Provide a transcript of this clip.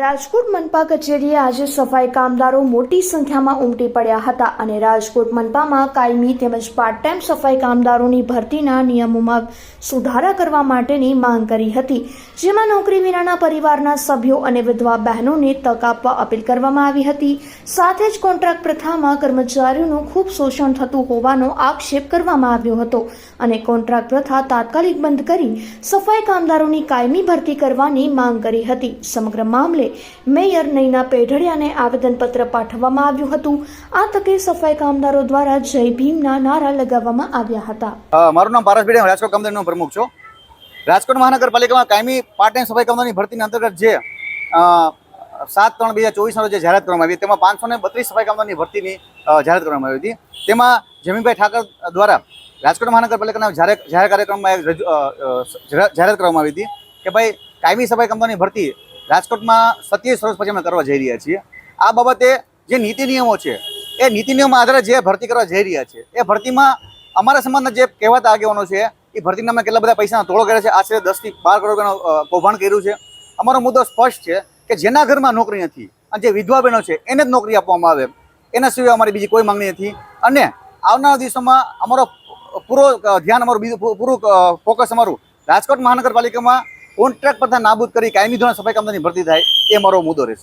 રાજકોટ મનપા કચેરીએ આજે સફાઈ કામદારો મોટી સંખ્યામાં ઉમટી પડ્યા હતા અને રાજકોટ મનપામાં કાયમી તેમજ પાર્ટ ટાઈમ સફાઈ કામદારોની ભરતીના નિયમોમાં સુધારા કરવા માટેની માંગ કરી હતી, જેમાં નોકરી વિનાના પરિવારના સભ્યો અને વિધવા બહેનોને તક આપવા અપીલ કરવામાં આવી હતી. સાથે જ કોન્ટ્રાક્ટ પ્રથામાં કર્મચારીઓનું ખૂબ શોષણ થતું હોવાનો આક્ષેપ કરવામાં આવ્યો હતો અને કોન્ટ્રાક્ટ પ્રથા તાત્કાલિક બંધ કરી સફાઈ કામદારોની કાયમી ભરતી કરવાની માંગ કરી હતી. સમગ્ર મામલે મેયર નૈના પેઢડિયાને આવેદનપત્ર પાઠવવામાં આવ્યું હતું. આ તકે સફાઈ કામદારો દ્વારા જય ભીમના નારા લગાવવામાં આવ્યા હતા. મારું નામ પારસ હું રાજકોટ કામદારીનો પ્રમુખ છું. રાજકોટ મહાનગરપાલિકામાં કાયમી પાર્ટ ટાઈમ સફાઈ કામદારની ભરતીની અંતર્ગત જે સાત ત્રણ બે હજાર ચોવીસનો જે જાહેરાત કરવામાં આવી તેમાં પાંચસો ને બત્રીસ સફાઈ કામદારની ભરતીની જાહેરાત કરવામાં આવી હતી. તેમાં જમીનભાઈ ઠાકર દ્વારા રાજકોટ મહાનગરપાલિકાના જાહેર કાર્યક્રમમાં જાહેરાત કરવામાં આવી હતી કે ભાઈ કાયમી સફાઈ કામદારની ભરતી રાજકોટમાં સત્યાવીસ વર્ષ પછી અમે કરવા જઈ રહ્યા છીએ. આ બાબતે જે નીતિ નિયમો છે, એ નીતિ નિયમો આધારે જે ભરતી કરવા જઈ રહ્યા છે, એ ભરતીમાં અમારા સમાજના જે કહેવાતા આગેવાનો છે, એ ભરતીના અમે કેટલા બધા પૈસાના તોડો કર્યો છે, આશરે દસથી બાર કરોડ રૂપિયાનું કૌભાંડ કર્યું છે. અમારો મુદ્દો સ્પષ્ટ છે કે જેના ઘરમાં નોકરી નથી અને જે વિધવા બહેનો છે, એને જ નોકરી આપવામાં આવે. એના સિવાય અમારી બીજી કોઈ માંગણી નથી. અને આવનારા દિવસોમાં અમારો પૂરો ધ્યાન અમારું બીજું પૂરું ફોકસ અમારું રાજકોટ મહાનગરપાલિકામાં કોન્ટ્રાક્ટ બધા નાબૂદ કરી કાયમી ધોરણે સફાઈ કામદારની ભરતી થાય એ મારો મુદ્દો રહેશે.